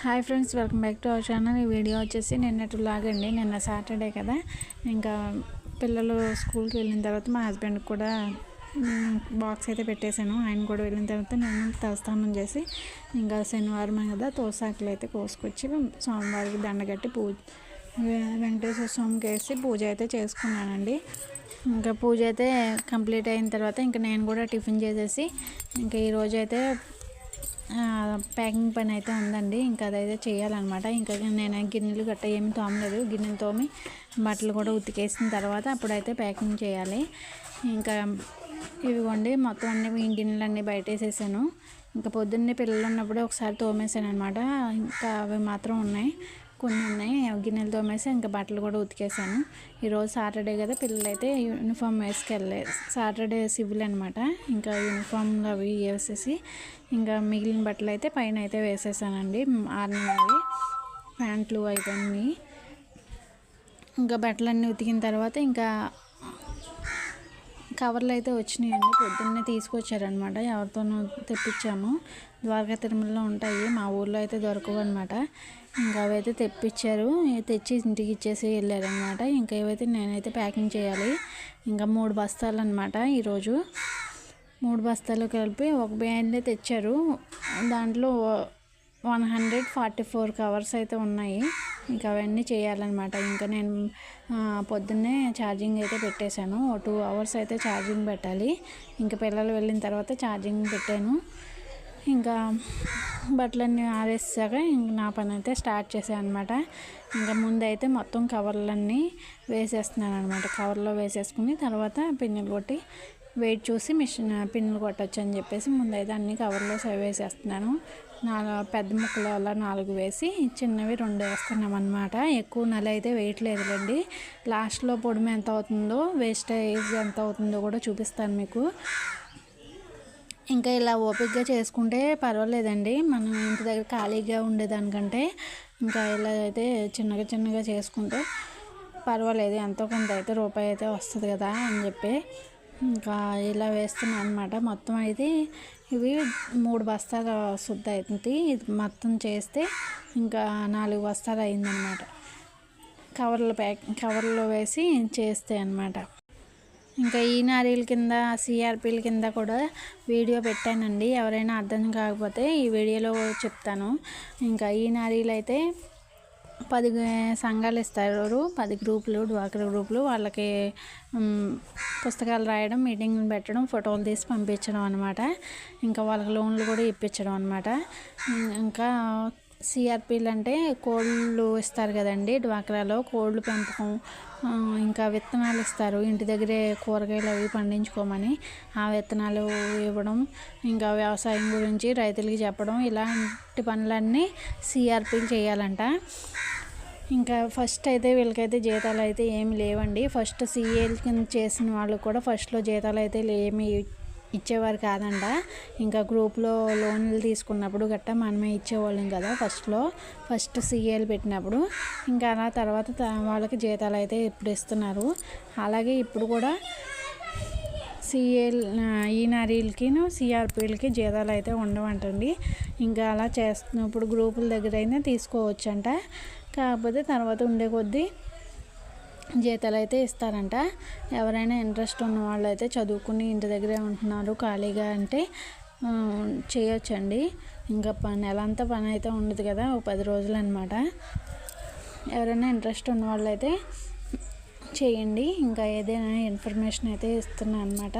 Hi friends welcome back to our channel. ఈ video వచ్చేసి నిన్నటి లాగండి. నిన్న సాటర్డే కదా. ఇంకా పిల్లలు స్కూల్కి వెళ్ళిన తర్వాత మా హస్బెండ్ కూడా బాక్స్ అయితే పెట్టేశాను. ఆయన కూడా వెళ్ళిన తర్వాత నేను తలస్నానం చేసి ఇంకా శనివారం కదా తోసాకులు అయితే కోసుకొచ్చి సోమవారికి దండగట్టి పూజ వెంకటేశ్వర స్వామికి వేసి పూజ అయితే చేసుకున్నానండి. ఇంకా పూజ అయితే కంప్లీట్ అయిన తర్వాత ఇంకా నేను కూడా టిఫిన్ చేసేసి ఇంకా ఈరోజు అయితే ప్యాకింగ్ పని అయితే ఉందండి. ఇంకా అదైతే చేయాలన్నమాట. ఇంకా నేను గిన్నెలు గట్ట ఏమి తోమలేదు. గిన్నెలు తోమి బట్టలు కూడా ఉతికేసిన తర్వాత అప్పుడైతే ప్యాకింగ్ చేయాలి. ఇంకా ఇవిగోండి మొత్తం అన్ని గిన్నెలన్నీ బయట వేసేసాను ఇంకా పొద్దున్నే పిల్లలు ఉన్నప్పుడు ఒకసారి తోమేసాను అనమాట ఇంకా అవి మాత్రం ఉన్నాయి. కొన్ని ఉన్నాయి. గిన్నెలు తోమేసి ఇంకా బట్టలు కూడా ఉతికేసాను. ఈరోజు సాటర్డే కదా పిల్లలు అయితే యూనిఫామ్ వేసుకెళ్ళే సాటర్డే సివిల్ అనమాట ఇంకా యూనిఫామ్లు అవి వేసేసి ఇంకా మిగిలిన బట్టలు అయితే పైన అయితే వేసేసానండి. ఆరినవి ప్యాంట్లు అయిపోయినాయి ఇంకా బట్టలన్నీ ఉతికిన తర్వాత ఇంకా కవర్లు అయితే వచ్చినాయండి. పొద్దున్నే తీసుకొచ్చారనమాట ఎవరితోనూ తెప్పించాము. ద్వారకా తిరుమలలో ఉంటాయి. మా ఊర్లో అయితే దొరకవు అనమాట ఇంకా అవైతే తెప్పించారు తెచ్చి ఇంటికి ఇచ్చేసి వెళ్ళారనమాట ఇంకా ఏవైతే నేనైతే ప్యాకింగ్ చేయాలి. ఇంకా మూడు బస్తాలు అనమాట ఈరోజు. మూడు బస్తాలు కలిపి ఒక బ్యాండ్ తెచ్చారు. దాంట్లో one hundred forty four covers అయితే ఉన్నాయి. ఇంకా అవన్నీ చేయాలన్నమాట. ఇంకా నేను పొద్దున్నే ఛార్జింగ్ అయితే పెట్టేశాను. టూ అవర్స్ అయితే ఛార్జింగ్ పెట్టాలి. ఇంకా పిల్లలు వెళ్ళిన తర్వాత ఛార్జింగ్ పెట్టాను. ఇంకా బట్టలన్నీ ఆరేసాక ఇంక నా పని అయితే స్టార్ట్ చేశాను అనమాట ఇంకా ముందైతే మొత్తం కవర్లన్నీ వేసేస్తున్నాను అనమాట కవర్లో వేసేసుకుని తర్వాత పిన్నులు కొట్టి వెయిట్ చూసి మిషన్ పిన్నులు కొట్టచ్చు అని చెప్పేసి ముందైతే అన్ని కవర్లో వేసేస్తున్నాను. నాలుగు పెద్ద ముక్కలు అలా నాలుగు వేసి చిన్నవి రెండు వేస్తున్నాం అనమాట ఎక్కువ నెల అయితే వేయట్లేదులేండి లాస్ట్లో పొడిమి ఎంత అవుతుందో వేస్టేజ్ ఎంత అవుతుందో కూడా చూపిస్తాను మీకు. ఇంకా ఇలా ఓపిక్గా చేసుకుంటే పర్వాలేదండి. మనం ఇంటి దగ్గర ఖాళీగా ఉండేదానికంటే ఇంకా ఇలా అయితే చిన్నగా చిన్నగా చేసుకుంటే పర్వాలేదు. ఎంతో కొంత అయితే రూపాయి అయితే వస్తుంది కదా అని చెప్పి ఇంకా ఇలా వేస్తున్నాను అనమాట మొత్తం అయితే ఇవి మూడు బస్తాల శుద్ధి అవుతుంది. ఇది మొత్తం చేస్తే ఇంకా నాలుగు బస్తాలు అయిందనమాట కవర్లో ప్యాక్ కవర్లో వేసి చేస్తే అనమాట ఇంకా ఈ నారీల కింద సిఆర్పీల కింద కూడా వీడియో పెట్టానండి. ఎవరైనా అర్థం కాకపోతే ఈ వీడియోలో చెప్తాను. ఇంకా ఈ నారీలు అయితే పది సంఘాలు ఇస్తారు. పది గ్రూపులు డ్వాక్రా గ్రూపులు. వాళ్ళకి పుస్తకాలు రాయడం మీటింగ్లు పెట్టడం ఫోటోలు తీసి పంపించడం అనమాట ఇంకా వాళ్ళకి లోన్లు కూడా ఇప్పించడం అనమాట ఇంకా సిఆర్పీలు అంటే కోళ్ళు ఇస్తారు కదండి డ్వాక్రాలో కోళ్ళు పెంపకం ఇంకా విత్తనాలు ఇస్తారు. ఇంటి దగ్గరే కూరగాయలు అవి పండించుకోమని ఆ విత్తనాలు ఇవ్వడం ఇంకా వ్యవసాయం గురించి రైతులకి చెప్పడం ఇలాంటి పనులన్నీ సిఆర్పీలు చేయాలంట. ఇంకా ఫస్ట్ అయితే వీళ్ళకైతే జీతాలు అయితే ఏమి లేవండి. ఫస్ట్ సీఏల్ కింద చేసిన వాళ్ళు కూడా ఫస్ట్లో జీతాలు అయితే ఏమి ఇచ్చేవారు కాదంట. ఇంకా గ్రూప్లో లోన్లు తీసుకున్నప్పుడు గట్టా మనమే ఇచ్చేవాళ్ళం కదా ఫస్ట్లో. ఫస్ట్ సీఏలు పెట్టినప్పుడు. ఇంకా అలా తర్వాత వాళ్ళకి జీతాలు అయితే ఇప్పుడు ఇస్తున్నారు. అలాగే ఇప్పుడు కూడా సిఎల్ ఈ నారీలకిను సిఆర్పీలకి జీతాలు అయితే ఉండవంటండి. ఇంకా అలా చేస్తున్నప్పుడు గ్రూపుల దగ్గర అయినా తీసుకోవచ్చంట. కాకపోతే తర్వాత ఉండే కొద్దీ జీతాలు అయితే ఇస్తారంట. ఎవరైనా ఇంట్రెస్ట్ ఉన్న వాళ్ళు అయితే చదువుకుని ఇంటి దగ్గరే ఉంటున్నారు. ఖాళీగా అంటే చేయొచ్చండి. ఇంకా పని నెల అంతా పని అయితే ఉండదు కదా ఒక పది రోజులు అనమాట ఎవరైనా ఇంట్రెస్ట్ ఉన్న వాళ్ళు అయితే చేయండి. ఇంకా ఏదైనా ఇన్ఫర్మేషన్ అయితే ఇస్తున్నాను అనమాట.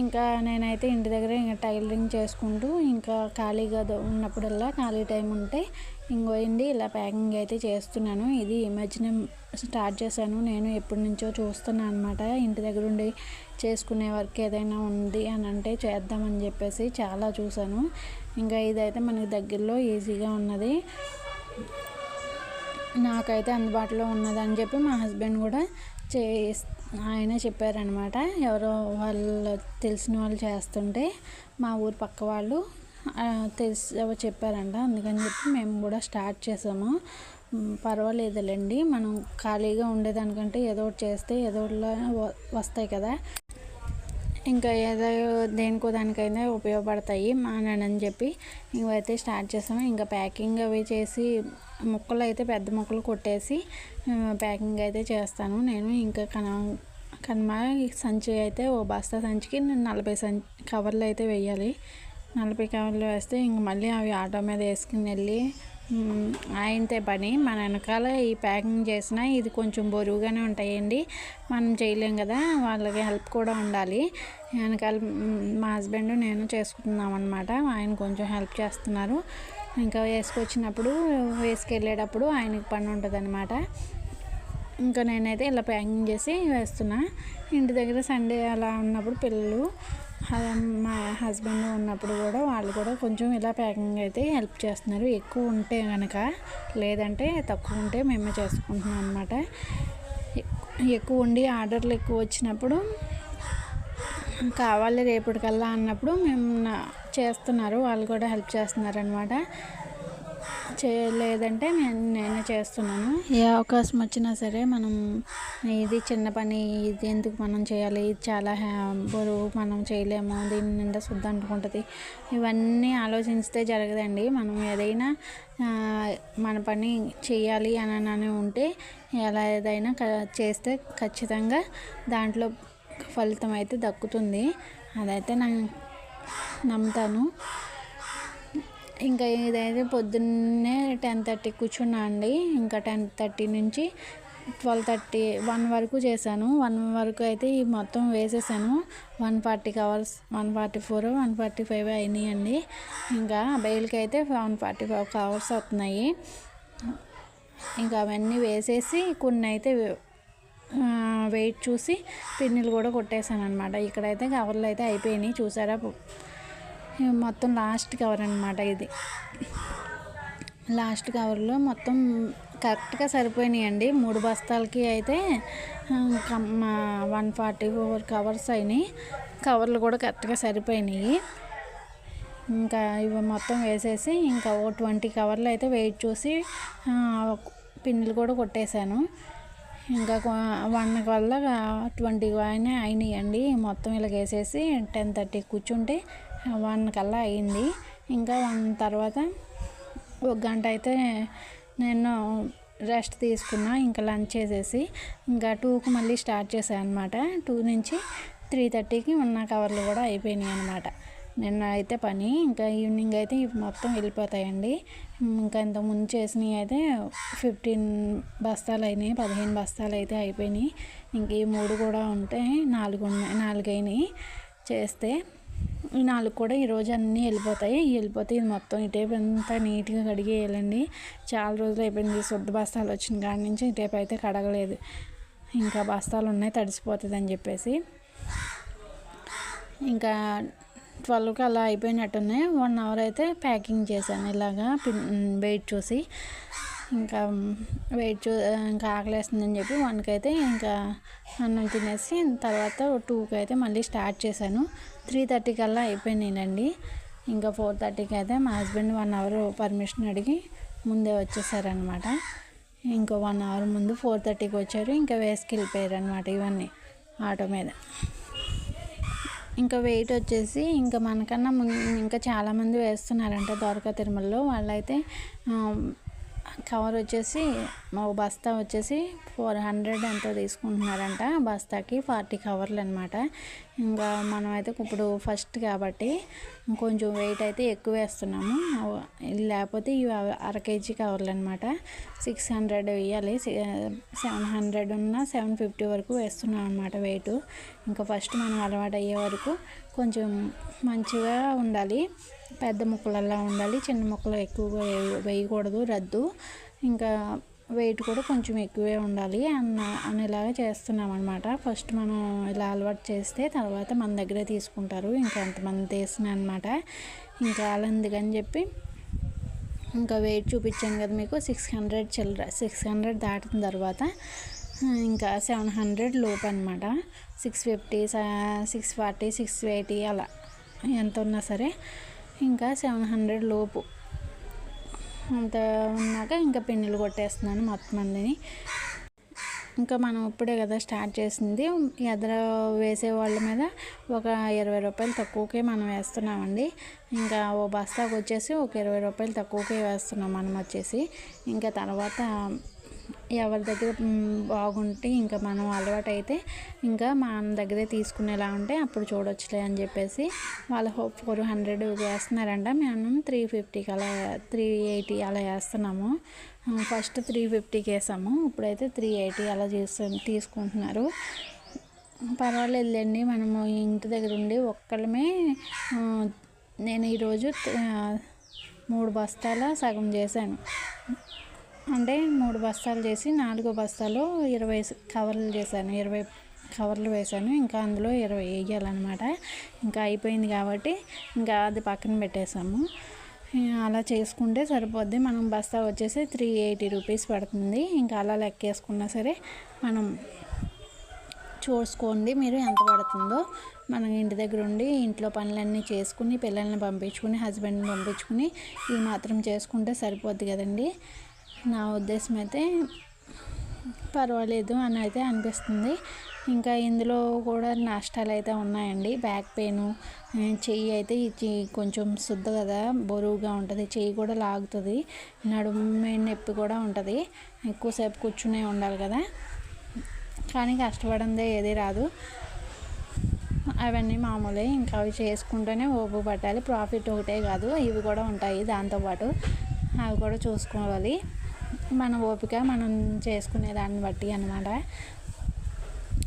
ఇంకా నేనైతే ఇంటి దగ్గర ఇంకా టైలరింగ్ చేసుకుంటూ ఇంకా ఖాళీగా ఉన్నప్పుడల్లా ఖాళీ టైం ఉంటే ఇంకోండి ఇలా ప్యాకింగ్ అయితే చేస్తున్నాను. ఇది ఈ మధ్యన స్టార్ట్ చేశాను. నేను ఎప్పటి నుంచో చూస్తున్నాను అనమాట ఇంటి దగ్గర ఉండి చేసుకునే వర్క్ ఏదైనా ఉంది అని అంటే చేద్దామని చెప్పేసి చాలా చూశాను. ఇంకా ఇదైతే మనకి దగ్గరలో ఈజీగా ఉన్నది. నాకైతే అందుబాటులో ఉన్నదని చెప్పి మా హస్బెండ్ కూడా చే ఆయన చెప్పారనమాట ఎవరో వాళ్ళు తెలిసిన వాళ్ళు చేస్తుంటే మా ఊరు పక్క వాళ్ళు తెలిసి చెప్పారంట అందుకని చెప్పి మేము కూడా స్టార్ట్ చేసాము. పర్వాలేదులేండి మనం ఖాళీగా ఉండేదానికంటే ఏదో ఒకటి చేస్తే ఏదో వస్తాయి కదా. ఇంకా ఏదో దేనికో దానికైనా ఉపయోగపడతాయి మానని చెప్పి ఇవైతే స్టార్ట్ చేసాము. ఇంకా ప్యాకింగ్ అవి చేసి ముక్కలు అయితే పెద్ద ముక్కలు కొట్టేసి ప్యాకింగ్ అయితే చేస్తాను. నేను ఇంకా కన కనుమ సంచి అయితే ఓ బస్తా సంచికి నలభై సంచి కవర్లు అయితే వేయాలి. నలభై కవర్లు వేస్తే ఇంక మళ్ళీ అవి ఆటో మీద వేసుకుని వెళ్ళి మ్, ఆయనతే పని. మన వెనకాల ఈ ప్యాకింగ్ చేసినా ఇది కొంచెం బరువుగానే ఉంటాయండి. మనం చేయలేం కదా వాళ్ళకి హెల్ప్ కూడా ఉండాలి. వెనకాల మా హస్బెండ్ నేను చేసుకుంటున్నాం అనమాట ఆయన కొంచెం హెల్ప్ చేస్తున్నారు. ఇంకా వేసుకొచ్చినప్పుడు వేసుకెళ్ళేటప్పుడు ఆయనకి పని ఉంటుంది ఇంకా నేనైతే ఇలా ప్యాకింగ్ చేసి వేస్తున్నా. ఇంటి దగ్గర సండే అలా ఉన్నప్పుడు పిల్లలు మా హస్బెండ్ ఉన్నప్పుడు కూడా వాళ్ళు కూడా కొంచెం ఇలా ప్యాకింగ్ అయితే హెల్ప్ చేస్తున్నారు. ఎక్కువ ఉంటే కనుక లేదంటే తక్కువ ఉంటే మేమే చేసుకుంటున్నాం అనమాట ఎక్కువ ఉండి ఆర్డర్లు ఎక్కువ వచ్చినప్పుడు కావాలి రేపటికల్లా అన్నప్పుడు మేము చేస్తున్నారు. వాళ్ళు కూడా హెల్ప్ చేస్తున్నారు అనమాట చేయలేదంటే నేను నేనే చేస్తున్నాను. ఏ అవకాశం వచ్చినా సరే మనం ఇది చిన్న పని ఇది ఎందుకు మనం చేయాలి ఇది చాలా బరువు మనం చేయలేము దీని నిండా శుద్ధ అంటుకుంటుంది. ఇవన్నీ ఆలోచిస్తే జరగదండి. మనం ఏదైనా మన పని చేయాలి అని అని ఉంటే ఎలా ఏదైనా క- చేస్తే ఖచ్చితంగా దాంట్లో ఫలితం అయితే దక్కుతుంది. అదైతే నేను నమ్ముతాను. ఇంకా ఇదైతే పొద్దున్నే టెన్ థర్టీ కూర్చున్నా అండి ఇంకా టెన్ థర్టీ నుంచి ట్వెల్వ్ థర్టీ వన్ వరకు చేశాను. వన్ వరకు అయితే ఈ మొత్తం వేసేసాను. One forty covers one forty four one forty five అయినాయండి. ఇంకా బయలుకి అయితే వన్ ఫార్టీ ఫైవ్ కవర్స్ వస్తున్నాయి. ఇంకా అవన్నీ వేసేసి కొన్ని అయితే వెయిట్ చూసి పిన్నులు కూడా కొట్టేశాను అనమాట ఇక్కడైతే కవర్లు అయితే అయిపోయినాయి. చూసారా? మొత్తం లాస్ట్ కవర్ అనమాట ఇది. లాస్ట్ కవర్లో మొత్తం కరెక్ట్గా సరిపోయినాయండి. మూడు బస్తాలకి అయితే వన్ ఫార్టీ ఫోర్ కవర్స్ అయినాయి. కవర్లు కూడా కరెక్ట్గా సరిపోయినాయి. ఇంకా ఇవి మొత్తం వేసేసి ఇంకా ఓ ట్వంటీ కవర్లు అయితే వెయిట్ చూసి పిన్నులు కూడా కొట్టేశాను. ఇంకా వన్ వల్ల ట్వంటీ అయినా అయినాయండి. మొత్తం ఇలా వేసేసి టెన్ థర్టీ కూర్చుంటే వన్ కల్లా అయింది ఇంకా వన్ తర్వాత ఒక గంట అయితే నేను రెస్ట్ తీసుకున్నా ఇంకా లంచ్ చేసేసి. ఇంకా టూకి మళ్ళీ స్టార్ట్ చేశాను అనమాట టూ నుంచి త్రీ థర్టీకి ఉన్న కవర్లు కూడా అయిపోయినాయి అనమాట నిన్న అయితే పని ఇంకా ఈవినింగ్ అయితే మొత్తం వెళ్ళిపోతాయండి. ఇంకా ఇంత ముందు చేసినవి అయితే ఫిఫ్టీన్ బస్తాలు అయినాయి పదిహేను బస్తాలు అయితే అయిపోయినాయి. ఇంక ఈ మూడు కూడా ఉంటే నాలుగు ఉన్నాయి నాలుగు అయినాయి చేస్తే. ఈ నాలుగు కూడా ఈరోజు అన్నీ వెళ్ళిపోతాయి. వెళ్ళిపోతే ఇది మొత్తం ఈ టేప్ అంతా నీట్గా కడిగేయాలండి చాలా రోజులు అయిపోయింది. శుద్ధ బస్తాలు వచ్చిన కాడి నుంచి ఈ టేప్ అయితే కడగలేదు. ఇంకా బస్తాలు ఉన్నాయి. తడిసిపోతుంది అని చెప్పేసి. ఇంకా ట్వెల్వ్కి అలా అయిపోయినట్టున్నాయి. వన్ అవర్ అయితే ప్యాకింగ్ చేశాను. ఇలాగా పిన్ వెయిట్ చూసి. ఇంకా వెయిట్ చూ ఇంకా ఆకలేస్తుందని చెప్పి వన్కి అయితే ఇంకా అన్నం తినేసి తర్వాత టూకి అయితే మళ్ళీ స్టార్ట్ చేశాను. త్రీ థర్టీ కల్లా అయిపోయినాయండి ఇంకా ఫోర్ థర్టీకి అయితే మా హస్బెండ్ వన్ అవర్ పర్మిషన్ అడిగి ముందే వచ్చేసారనమాట. ఇంకో వన్ అవర్ ముందు ఫోర్ థర్టీకి వచ్చారు. ఇంకా వేసుకెళ్ళిపోయారు అనమాట ఇవన్నీ ఆటో మీద. ఇంకా వెయిట్ వచ్చేసి ఇంకా మనకన్నా ముందు ఇంకా చాలామంది వేస్తున్నారంట ద్వారకా తిరుమలలో. వాళ్ళైతే కవర్ వచ్చేసి మా బస్తా వచ్చేసి ఫోర్ హండ్రెడ్ ఎంతో తీసుకుంటున్నారంట. బస్తాకి ఫార్టీ కవర్లు అనమాట ఇంకా మనం అయితే ఇప్పుడు ఫస్ట్ కాబట్టి కొంచెం వెయిట్ అయితే ఎక్కువ వేస్తున్నాము. లేకపోతే ఇవి అర కేజీ కవర్లు అనమాట సిక్స్ హండ్రెడ్ వేయాలి. సెవెన్ హండ్రెడ్ ఉన్న సెవెన్ ఫిఫ్టీ వరకు వేస్తున్నాం అనమాట వెయిట్ ఇంకా ఫస్ట్ మనం అలవాటు అయ్యే వరకు కొంచెం మంచిగా ఉండాలి. పెద్ద ముక్కలల్లా ఉండాలి. చిన్న ముక్కలు ఎక్కువగా వేయ- వేయకూడదు రద్దు. ఇంకా వెయిట్ కూడా కొంచెం ఎక్కువే ఉండాలి. అన్న అనేలాగా చేస్తున్నాం అనమాట ఫస్ట్ మనం ఇలా అలవాటు చేస్తే తర్వాత మన దగ్గరే తీసుకుంటారు. ఇంకా ఎంతమంది తీసిన అనమాట ఇంకా అలా అందుకని చెప్పి ఇంకా వెయిట్ చూపించాను కదా మీకు. సిక్స్ హండ్రెడ్ చిల్లర సిక్స్ హండ్రెడ్ దాటిన తర్వాత ఇంకా సెవెన్ హండ్రెడ్ లోపు అనమాట six fifty six forty six eighty అలా ఎంత ఉన్నా సరే. ఇంకా సెవెన్ హండ్రెడ్ లోపు. అంత ఉన్నాక ఇంకా పిన్నులు కొట్టేస్తున్నాను మొత్తం మందిని. ఇంకా మనం ఇప్పుడే కదా స్టార్ట్ చేసింది. ఎదర వేసే వాళ్ళ మీద ఒక ఇరవై రూపాయలు తక్కువకే మనం వేస్తున్నామండి. ఇంకా ఓ బస్తాకు వచ్చేసి ఒక ఇరవై రూపాయలు తక్కువకే వేస్తున్నాం మనం వచ్చేసి. ఇంకా తర్వాత ఎవరి దగ్గర బాగుంటే ఇంకా మనం అలవాటు అయితే ఇంకా మన దగ్గరే తీసుకునేలా ఉంటే అప్పుడు చూడొచ్చులే అని చెప్పేసి వాళ్ళ ఫోర్ హండ్రెడ్ వేస్తున్నారంట. మేము త్రీ ఫిఫ్టీకి అలా త్రీ ఎయిటీ అలా వేస్తున్నాము. ఫస్ట్ త్రీ ఫిఫ్టీకి వేసాము ఇప్పుడైతే త్రీ ఎయిటీ అలా చేస్తు తీసుకుంటున్నారు. పర్వాలేదులేండి. మనము ఇంటి దగ్గర ఉండి ఒక్కళ్ళమే నేను ఈరోజు మూడు బస్తాల సగం చేశాను. అంటే మూడు బస్తాలు చేసి నాలుగో బస్తాలో ఇరవై కవర్లు చేశాను. ఇరవై కవర్లు వేశాను. ఇంకా అందులో ఇరవై వేయాలన్నమాట. ఇంకా అయిపోయింది కాబట్టి ఇంకా అది పక్కన పెట్టేసాము అలా చేసుకుంటే సరిపోద్ది. మనం బస్తా వచ్చేసి త్రీ ఎయిటీ రూపీస్ పడుతుంది. ఇంకా అలా లెక్కేసుకున్నా సరే మనం చూసుకోండి మీరు ఎంత పడుతుందో. మనం ఇంటి దగ్గర ఉండి ఇంట్లో పనులన్నీ చేసుకుని పిల్లల్ని పంపించుకుని హస్బెండ్ని పంపించుకుని ఇవి మాత్రం చేసుకుంటే సరిపోద్ది కదండి. నా ఉద్దేశం అయితే పర్వాలేదు అని అయితే అనిపిస్తుంది. ఇంకా ఇందులో కూడా నష్టాలు అయితే ఉన్నాయండి. బ్యాక్ పెయిన్ చెయ్యి అయితే చెయ్యి కొంచెం శుద్ధ కదా బరువుగా ఉంటుంది. చెయ్యి కూడా లాగుతుంది నడుము నొప్పి కూడా ఉంటుంది. ఎక్కువసేపు కూర్చునే ఉండాలి కదా. కానీ కష్టపడిందే ఏది రాదు. అవన్నీ మామూలే. ఇంకా అవి చేసుకుంటూనే ఓపు పట్టాలి. ప్రాఫిట్ ఒకటే కాదు. ఇవి కూడా ఉంటాయి దాంతోపాటు. అవి కూడా చూసుకోవాలి. మన ఓపిక మనం చేసుకునే దాన్ని బట్టి అనమాట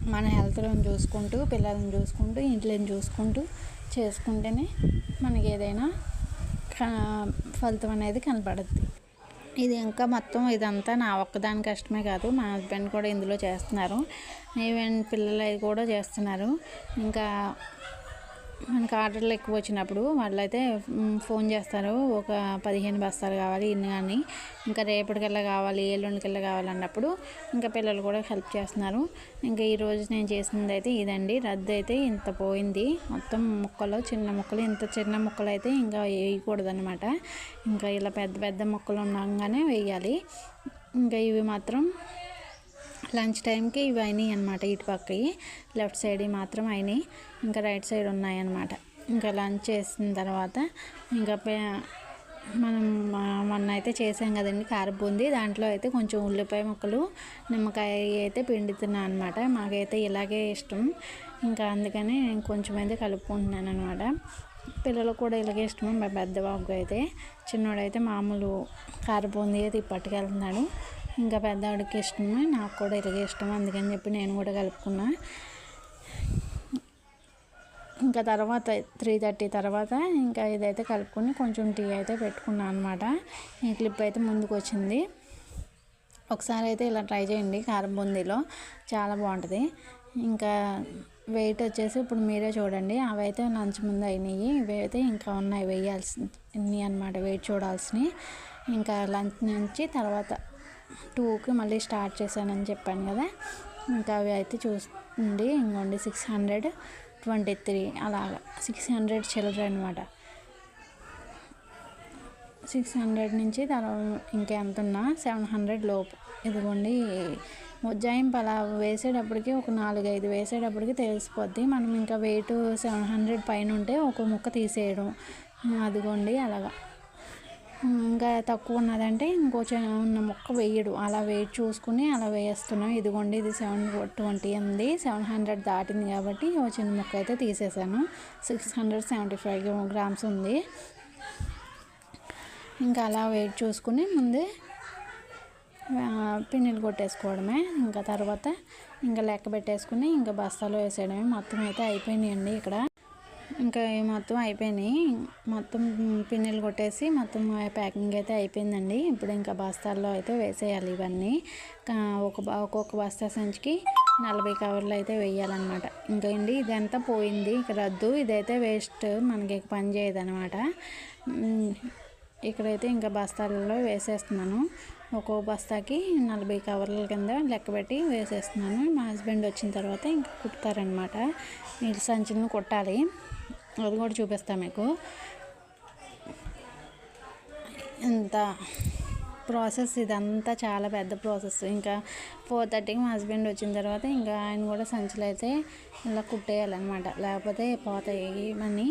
మన హెల్త్లను చూసుకుంటూ పిల్లల్ని చూసుకుంటూ ఇంట్లోని చూసుకుంటూ చేసుకుంటేనే మనకి ఏదైనా ఫలితం అనేది కనపడుద్ది. ఇది ఇంకా మొత్తం ఇదంతా నా ఒక్కదాని కష్టమే కాదు. మా హస్బెండ్ కూడా ఇందులో చేస్తున్నారు. ఈవెన్ పిల్లలు అవి కూడా చేస్తున్నారు. ఇంకా మనకు ఆర్డర్లు ఎక్కువ వచ్చినప్పుడు వాళ్ళైతే అయితే ఫోన్ చేస్తారు. ఒక పదిహేను బస్తాలు కావాలి ఇన్ని కానీ ఇంకా రేపటికల్లా కావాలి ఎల్లుండికల్లా కావాలి అన్నప్పుడు ఇంకా పిల్లలు కూడా హెల్ప్ చేస్తున్నారు. ఇంకా ఈరోజు నేను చేసింది అయితే ఇదండి. రద్దు అయితే ఇంత పోయింది. మొత్తం ముక్కలు చిన్న ముక్కలు ఇంత చిన్న ముక్కలు అయితే ఇంకా వేయకూడదనమాట ఇంకా ఇలా పెద్ద పెద్ద ముక్కలు ఉండగానే వేయాలి. ఇంకా ఇవి మాత్రం లంచ్ టైంకి ఇవి అయినాయి అనమాట ఇటు పక్కవి లెఫ్ట్ సైడ్ మాత్రం అయినాయి. ఇంకా రైట్ సైడ్ ఉన్నాయి అనమాట ఇంకా లంచ్ చేసిన తర్వాత ఇంకా పే- మనం మొన్న అయితే చేసాం కదండి కారబూంది దాంట్లో అయితే కొంచెం ఉల్లిపాయ ముక్కలు నిమ్మకాయ అయితే పిండుతున్నా అనమాట మాకైతే ఇలాగే ఇష్టం. ఇంకా అందుకని నేను కొంచెం అయితే కలుపుకుంటున్నాను అనమాట పిల్లలకు కూడా ఇలాగే ఇష్టం మా పెద్ద బాబుకి అయితే చిన్నోడైతే మామూలు కారబూంది అయితే పట్టుకెళ్తున్నాడు ఇంకా పెద్ద ఆవిడకి ఇష్టమే నాకు కూడా ఇలాగే ఇష్టం. అందుకని చెప్పి నేను కూడా కలుపుకున్నా. ఇంకా తర్వాత త్రీ థర్టీ తర్వాత ఇంకా ఇదైతే కలుపుకొని కొంచెం టీ అయితే పెట్టుకున్నాను అనమాట ఈ క్లిప్ అయితే ముందుకు వచ్చింది. ఒకసారి అయితే ఇలా ట్రై చేయండి కారం బూందీలో. చాలా బాగుంటుంది. ఇంకా వెయిట్ వచ్చేసి ఇప్పుడు మీరే చూడండి. అవి అయితే లంచ్ ముందు అయినాయి. ఇవి అయితే ఇంకా ఉన్నాయి వేయాల్సినవి అనమాట వెయిట్ చూడాల్సినవి. ఇంకా లంచ్ నుంచి తర్వాత టూకి మళ్ళీ స్టార్ట్ చేశానని చెప్పాను కదా. ఇంకా అవి అయితే చూస్తుంది ఇంకోండి సిక్స్ హండ్రెడ్ ట్వంటీ త్రీ అలాగా. సిక్స్ హండ్రెడ్ చిల్లర అనమాట సిక్స్ హండ్రెడ్ నుంచి తర్వాత ఇంకెంత ఉన్నా సెవెన్ హండ్రెడ్ లోపు. ఇదిగోండి ఉజ్జాయింపు అలా వేసేటప్పటికి ఒక నాలుగు ఐదు వేసేటప్పటికి తెలిసిపోద్ది. మనం ఇంకా వెయిట్ సెవెన్ హండ్రెడ్ పైన ఉంటే ఒక ముక్క తీసేయడం. అదిగోండి అలాగా. ఇంకా తక్కువ ఉన్నదంటే ఇంకో ఉన్న ముక్క వేయడు. అలా వెయిట్ చూసుకుని అలా వేస్తున్నాం. ఇదిగోండి ఇది సెవెన్ ట్వంటీ ఉంది. సెవెన్ హండ్రెడ్ దాటింది కాబట్టి ఓ చిన్న ముక్క అయితే తీసేసాను. Six hundred seventy five grams ఉంది. ఇంకా అలా వెయిట్ చూసుకుని ముందే పిన్నెలు కొట్టేసుకోవడమే. ఇంకా తర్వాత ఇంకా లెక్క పెట్టేసుకుని ఇంకా బస్తాలో వేసేయడమే. మొత్తం అయితే అయిపోయినాయండి ఇక్కడ. ఇంకా మొత్తం అయిపోయినాయి. మొత్తం పిన్నెలు కొట్టేసి మొత్తం ప్యాకింగ్ అయితే అయిపోయిందండి. ఇప్పుడు ఇంకా బస్తాల్లో అయితే వేసేయాలి ఇవన్నీ. ఒక ఒక్కొక్క బస్తా సంచికి నలభై కవర్లు అయితే వేయాలన్నమాట. ఇంకా అండి ఇదంతా పోయింది. ఇక రద్దు. ఇదైతే వేస్ట్. మనకి పని చేయదు అనమాట ఇక్కడైతే ఇంకా బస్తాలలో వేసేస్తున్నాను. ఒక్కో బస్తాకి నలభై కవర్ల కింద లెక్కబెట్టి వేసేస్తున్నాను. మా హస్బెండ్ వచ్చిన తర్వాత ఇంకా కుడతారనమాట నీళ్ళ సంచులను కుట్టాలి. అది కూడా చూపిస్తాను మీకు. ఎంత ప్రాసెస్ ఇదంతా చాలా పెద్ద ప్రాసెస్. ఇంకా ఫోర్ థర్టీకి మా హస్బెండ్ వచ్చిన తర్వాత ఇంకా ఆయన కూడా సంచులు అయితే ఇలా కుట్టేయాలన్నమాట. లేకపోతే పోతాయి మనీ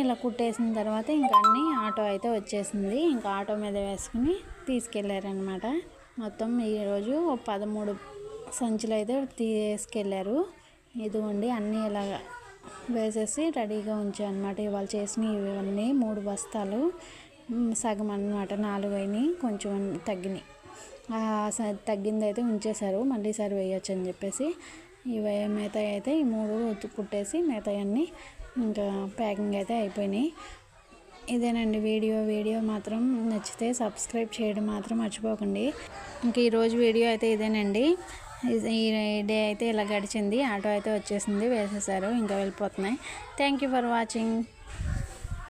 ఇలా కుట్టేసిన తర్వాత ఇంకా అన్నీ ఆటో అయితే వచ్చేసింది. ఇంకా ఆటో మీద వేసుకుని తీసుకెళ్ళారనమాట మొత్తం ఈరోజు పదమూడు సంచులు అయితే తీసుకెళ్ళారు ఇదిగోండి అన్నీ ఇలాగా వేసేసి రెడీగా ఉంచాను అనమాట ఇవాళ చేసిన ఇవన్నీ మూడు బస్తాలు సగం అన్నమాట. నాలుగు అయినాయి కొంచెం తగ్గినాయి. స- తగ్గింది అయితే ఉంచేశారు. మళ్ళీ సరి వేయచ్చు అని చెప్పేసి ఇవి మిగతా అయితే ఈ మూడు కుట్టేసి మిగతా అన్నీ ఇంకా ప్యాకింగ్ అయితే అయిపోయినాయి. ఇదేనండి వీడియో. వీడియో మాత్రం నచ్చితే సబ్స్క్రైబ్ చేయడం మాత్రం మర్చిపోకండి. ఇంక ఈరోజు వీడియో అయితే ఇదేనండి. ఈ డే అయితే ఇలా గడిచింది. ఆటో అయితే వచ్చేసింది. వేసేసారు. ఇంకా వెళ్ళిపోతున్నాయి. Thank you for watching